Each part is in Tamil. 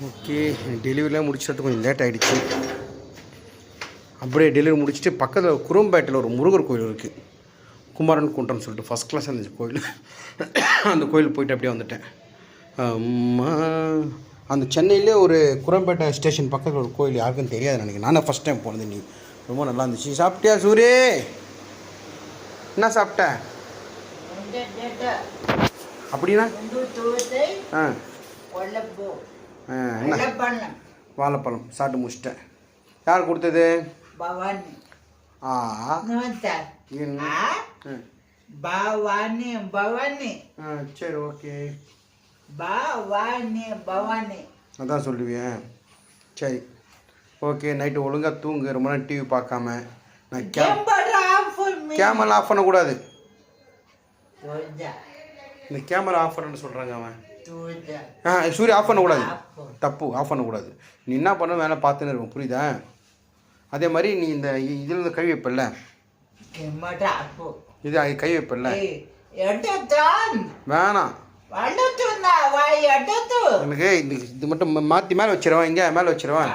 ஓகே டெலிவரிலாம் முடிச்சது கொஞ்சம் லேட் ஆகிடுச்சு அப்படியே டெலிவரி முடிச்சுட்டு பக்கத்தில் குரும்பேட்டையில் ஒரு முருகர் கோயில் இருக்குது குமாரன் குன்றம்னு சொல்லிட்டு ஃபஸ்ட் கிளாஸ் இருந்துச்சு கோயில். அந்த கோயில் போயிட்டு அப்படியே வந்துட்டேன். அந்த சென்னையிலே ஒரு குரம்பேட்டை ஸ்டேஷன் பக்கத்தில் ஒரு கோயில் யாருக்கும் தெரியாது நினைக்கிறேன். நானே ஃபஸ்ட் டைம் போனது நீ ரொம்ப நல்லா இருந்துச்சு. சாப்பிட்டியா சூரி? என்ன சாப்பிட்ட? அப்படின்னா? ஆ. வாழைப்பழம். சாப்பிட்டு முடிச்சிட்டேன். யார் கொடுத்தது? பவானி. ஆ. பவானி பவானி. சரி ஓகே. பவானி பவானி. அதான் சொல்லுவேன் சரி. ஓகே நைட்டு ஒழுங்காக தூங்கு. ரொம்ப நேரம் டிவி பார்க்காம. நான் கேமரா ஆஃப் பண்ணக்கூடாது. இந்த கேமரா ஆஃப் பண்ணு சொல்கிறாங்க அவன். ஆ சூரிய ஆஃப் பண்ணக்கூடாது. தப்பு ஆஃப் பண்ணக்கூடாது. நீ என்ன பண்ண வேணா பார்த்துன்னு இருக்கும் புரியுதா? அதே மாதிரி நீ இந்த இதில் இருந்து கை வைப்பில்ல. இது கை வைப்பில்ல. வேணாம். எனக்கு இது இது மட்டும் மாற்றி மேலே வச்சிருவான். இங்கே மேலே வச்சிருவான்.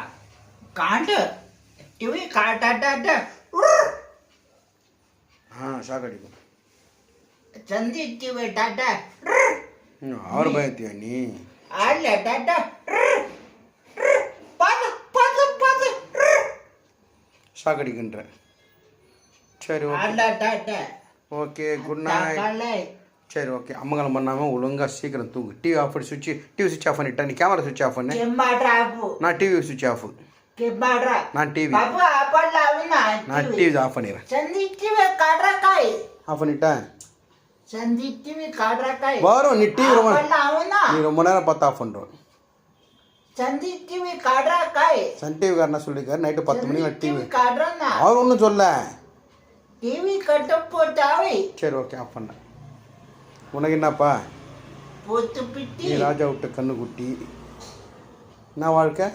ஆ ஷாக் அடிக்கும். சந்திச்சு டாட்டா ಅವ್ರ ಬಯತ್ತೀಯ ನೀ ಅಲ್ಲ ಡಾಟ சாக்கடிக்கின்ற சரி ஓகே ஓகே குட் நைட் சரி ஓகே அம்மங்கலம் பண்ணாமல் ஒழுங்காக சீக்கிரம் தூங்கு. டிவி ஆஃப் பண்ணி சுவிட்ச் டிவி சுவிட்ச் ஆஃப் பண்ணிட்டேன் நீ கேமரா சுவிச் ஆஃப் பண்ணு. நான் டிவி சுவிட்ச் ஆஃப் நான் டிவி நான் டிவி ஆஃப் பண்ணிடுறேன். ஆஃப் பண்ணிட்டேன். சந்தி டிவி காட்டுறாக்கா வரும் நீ டிவி ரொம்ப நீ ரொம்ப நேரம் பார்த்து பண்ணுறோம் சந்தி டிவி காட்டுறாக்கா சன் டிவி காரணம் நைட்டு பத்து மணி டிவி காட்டுறோம்னா அவர் ஒன்றும் சொல்ல. டிவி கட்ட சரி ஓகே ஆஃப் உனக்கு என்னப்பா? பொத்து பிட்டி. ராஜா விட்ட கண்ணுக்குட்டி என்ன வாழ்க்கை?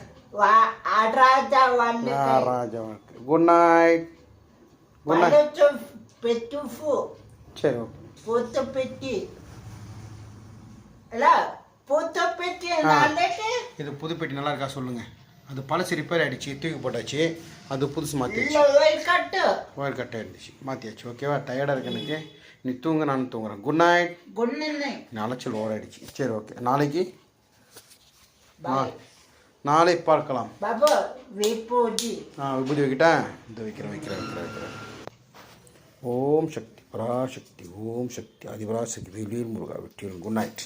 ராஜா ராஜா வாழ்க்கை. குட் நைட் நைட் பெட்டு சரி ஓகே பூத்த பெட்டி பூத்த பெட்டி இது புது பெட்டி நல்லா இருக்கா சொல்லுங்க. அது பழசு ரிப்பேர் ஆகிடுச்சு தூக்கி போட்டாச்சு. அது புதுசு மாற்றியாச்சு ஒயர் கட்டு ஒயர் கட்டாக இருந்துச்சு மாற்றியாச்சு ஓகேவா டயர்டாக இருக்கு எனக்கு. நீ தூங்க நான் தூங்குறேன். குட் நைட் குட் நைட் அலைச்சல் ஓடாயிடுச்சு சரி ஓகே நாளைக்கு? நாளை பார்க்கலாம். பாபா விபூதி ஆ விபூதி வைக்கிட்டேன் இது வைக்கிறேன் வைக்கிறேன் வைக்கிறேன் வைக்கிறேன். ओम शक्ति पराशक्ति ओम शक्ति आदिपराशक्ति मुर्गा विट्ठी गुड नाइट।